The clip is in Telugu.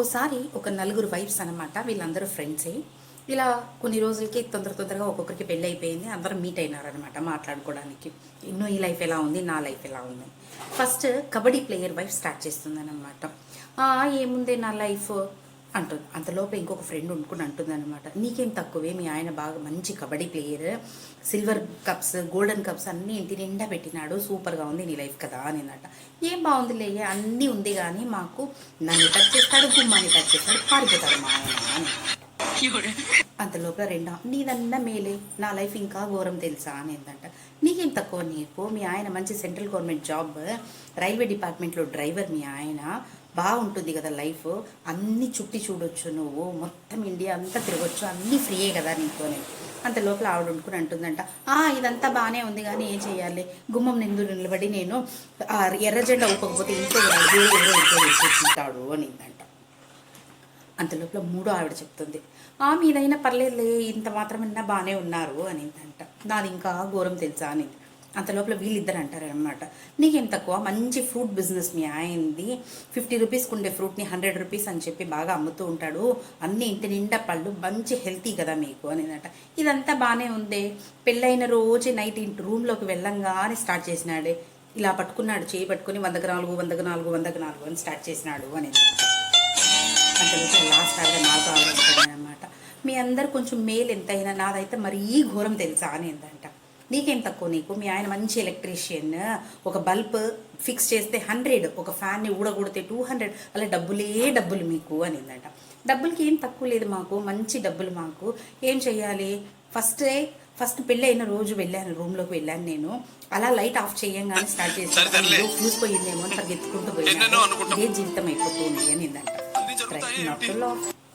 ఓసారి ఒక నలుగురు వైఫ్స్ అనమాట వీళ్ళందరూ ఫ్రెండ్సే ఇలా కొన్ని రోజులకి తొందర తొందరగా ఒక్కొక్కరికి పెళ్ళి అయిపోయింది అందరూ మీట్ అయినారనమాట మాట్లాడుకోవడానికి. ఎన్నో ఈ లైఫ్ ఎలా ఉంది? నా లైఫ్ ఎలా ఉంది? First kabaddi player wife start చేస్తుందనమాట ఏముంది నా లైఫ్ అంటుంది. అంతలోపు ఇంకొక ఫ్రెండ్ ఉండుకుని అంటుంది అనమాట నీకేం తక్కువే? మీ ఆయన బాగా మంచి kabaddi player silver cups golden cups అన్నీ ఇంటి నిండా పెట్టినాడు. సూపర్గా ఉంది నీ లైఫ్ కదా అని అన్నట ఏం బాగుందిలే? అన్నీ ఉంది కానీ మాకు నన్ను టచ్ చేస్తాడు గుమ్మాన్ని టచ్ చేస్తాడు పారిపోతాడు మా ఆయన అని అంతలోపల రెండా? నీదన్నా మేలే. నా లైఫ్ ఇంకా ఘోరం తెలుసా అనేదంట నీకేం తక్కువ నీకు? మీ ఆయన మంచి సెంట్రల్ గవర్నమెంట్ జాబ్. రైల్వే డిపార్ట్మెంట్లో డ్రైవర్ మీ ఆయన. బాగుంటుంది కదా లైఫ్. అన్నీ చుట్టి చూడొచ్చు నువ్వు. మొత్తం ఇండియా అంతా తిరగొచ్చు. అన్నీ ఫ్రీయే కదా నీతోనే. అంత లోపల ఆవిడ వండుకుని అంటుందంట. ఆ ఇదంతా బాగానే ఉంది కానీ ఏం చేయాలి గుమ్మం నిందు నిలబడి నేను ఎర్రజెండ ఎర్ర ఊపకపోతే ఇంట్లో ఎవరో ఇంట్లో అనిందంట. అంత లోపల మూడో ఆవిడ చెప్తుంది. ఆ మీదైనా పర్లేదులే ఇంత మాత్రమన్నా బాగానే ఉన్నారు అనిందంట. నాది ఇంకా ఘోరం తెలుసా అని అంత లోపల వీళ్ళిద్దరు అంటారనమాట నీకేం తక్కువ? మంచి ఫ్రూట్ బిజినెస్ మీ ఆయనది. ఫిఫ్టీ రూపీస్కి ఉండే ఫ్రూట్ని హండ్రెడ్ రూపీస్ అని చెప్పి బాగా అమ్ముతూ ఉంటాడు. అన్ని ఇంటి నిండా పళ్ళు మంచి హెల్తీ కదా మీకు అనేదంట. ఇదంతా బాగానే ఉంది. పెళ్ళైన రోజే నైట్ ఇంటి రూమ్లోకి వెళ్ళంగానే స్టార్ట్ చేసినాడే. ఇలా పట్టుకున్నాడు చేయి పట్టుకుని వందకు నాలుగు వందకు నాలుగు వందకు నాలుగు అని స్టార్ట్ చేసినాడు అనేదంట. అంతలోపు లాస్ట్ ఆవిడ నాకు ఆవిడ అనమాట మీ అందరు కొంచెం మేలు ఎంతైనా నాదైతే మరీ ఘోరం తెలుసా అని ఏంటంట నీకేం తక్కువ నీకు? మీ ఆయన మంచి ఎలక్ట్రీషియన్ ఒక బల్బ్ ఫిక్స్ చేస్తే హండ్రెడ్ ఒక ఫ్యాన్ని ఊడగొడితే టూ హండ్రెడ్ అలా డబ్బులే డబ్బులు మీకు అనిందంట డబ్బులకి ఏం తక్కువ లేదు మాకు మంచి డబ్బులు మాకు. ఏం చెయ్యాలి? ఫస్ట్ ఫస్ట్ పెళ్ళి అయిన రోజు వెళ్ళాను రూమ్లోకి వెళ్ళాను నేను. అలా లైట్ ఆఫ్ చేయంగానే స్టార్ట్ చేసి ఫ్యూజ్ పోయిందేమో అని పరిగెత్తుకుంటూ పోయినా. ఇదే జీవితం అయిపోతుంది అనిందంట traje una pelota.